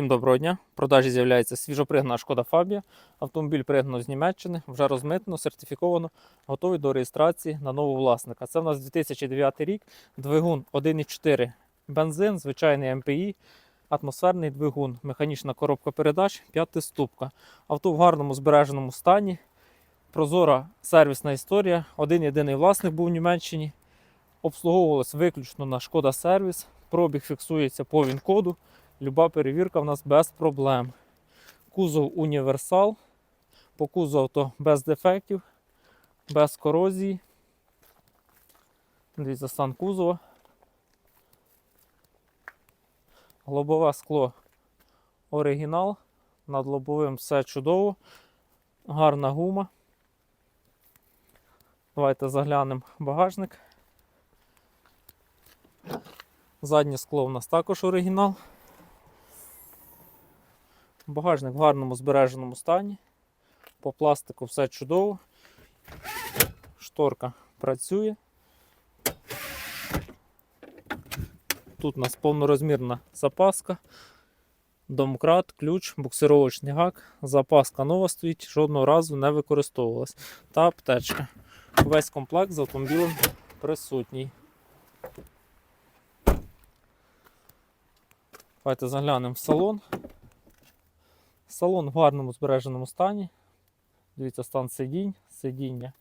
Всім доброго дня. В продажі з'являється свіжопригнана шкода Фабія. Автомобіль пригнано з Німеччини, вже розмитнено, сертифіковано, готовий до реєстрації на нового власника. Це в нас 2009 рік, двигун 1,4 бензин, звичайний МПІ, атмосферний двигун, механічна коробка передач, п'ятиступка. Авто в гарному збереженому стані. Прозора сервісна історія. Один єдиний власник був в Німеччині. Обслуговувалось виключно на шкода сервіс. Пробіг фіксується по ВІН-коду. Люба перевірка в нас без проблем. Кузов універсал. По кузову авто без дефектів, без корозії. Дивіться стан кузова. Лобове скло оригінал. Над лобовим все чудово. Гарна гума. Давайте заглянемо в багажник. Заднє скло у нас також оригінал. Багажник в гарному збереженому стані. По пластику все чудово. Шторка працює. Тут у нас повнорозмірна запаска, домкрат, ключ, буксировочний гак. Запаска нова стоїть, жодного разу не використовувалась. Та аптечка. Весь комплект з автомобілем присутній. Давайте заглянемо в салон. Салон в гарному збереженому стані. Дивіться, стан сидінь, сидіння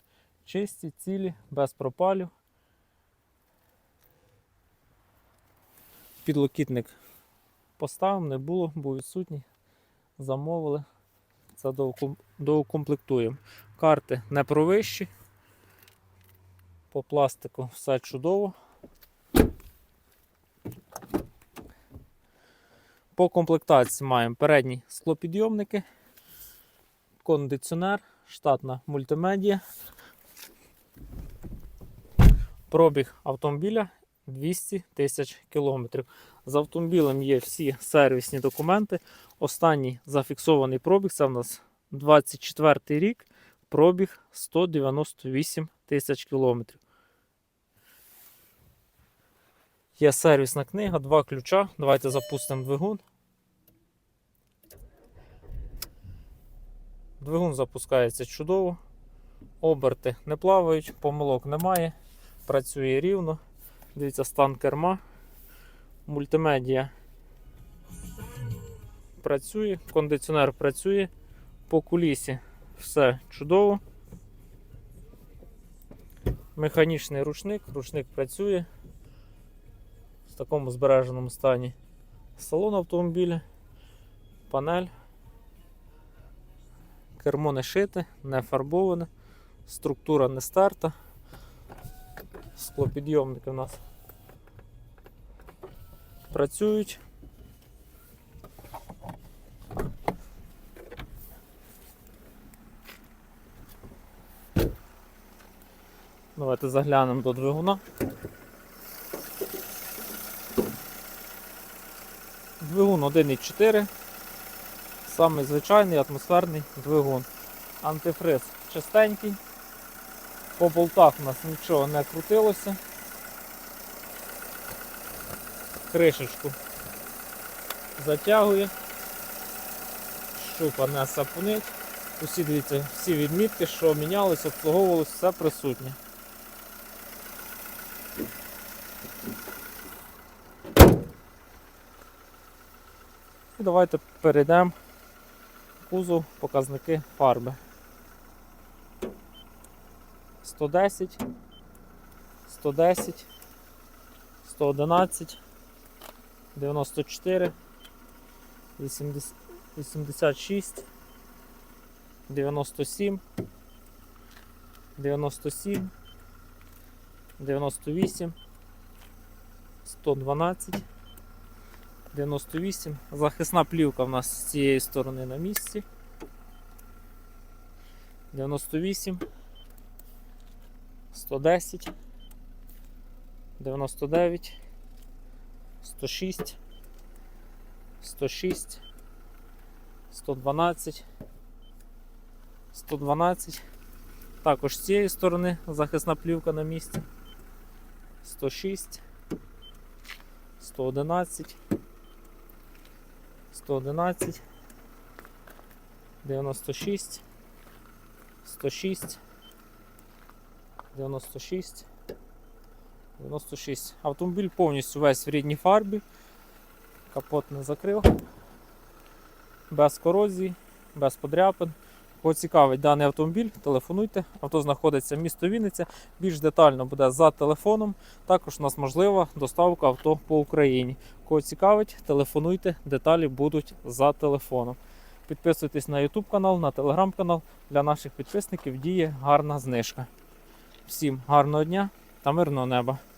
чисті, цілі, без пропалів. Підлокітник поставив, не було, був відсутній. Замовили. Це доукомплектуємо. Карти не провищі. По пластику все чудово. По комплектації маємо передні склопідйомники, кондиціонер, штатна мультимедія. Пробіг автомобіля 200 тисяч кілометрів. З автомобілем є всі сервісні документи. Останній зафіксований пробіг це в нас 24 рік, пробіг 198 тисяч кілометрів. Є сервісна книга, два ключа. Давайте запустимо двигун. Двигун запускається чудово. Оберти не плавають, помилок немає. Працює рівно. Дивіться, стан керма. Мультимедія працює, кондиціонер працює. По кулісі все чудово. Механічний ручник, ручник працює в такому збереженому стані. Салон автомобіля, панель. Кермо не шите, не фарбоване, структура не стерта. Склопідйомники у нас працюють. Давайте заглянемо до двигуна. Двигун 1.4. Самий звичайний атмосферний двигун. Антифриз чистенький. По болтах у нас нічого не крутилося. Кришечку затягує. Щупа не сапунить. Усі дивіться, всі відмітки, що мінялися, обслуговувалося, все присутнє. Давайте перейдемо кузов, показники фарби. 110, 110, 111, 94, 80, 86, 97, 97, 98, 112, 98. Захисна плівка в нас з цієї сторони на місці. 98. 110, 99, 106, 106, 112, 112. Також з цієї сторони захисна плівка на місці. 106, 111, 111, 96, 106, 96, 96. Автомобіль повністю весь в рідній фарбі. Капот не закрив. Без корозії, без подряпин. Кого цікавить даний автомобіль, телефонуйте. Авто знаходиться в місто Вінниця. Більш детально буде за телефоном. Також у нас можлива доставка авто по Україні. Кого цікавить, телефонуйте, деталі будуть за телефоном. Підписуйтесь на YouTube канал, на телеграм канал. Для наших підписників діє гарна знижка. Всім гарного дня та мирного неба!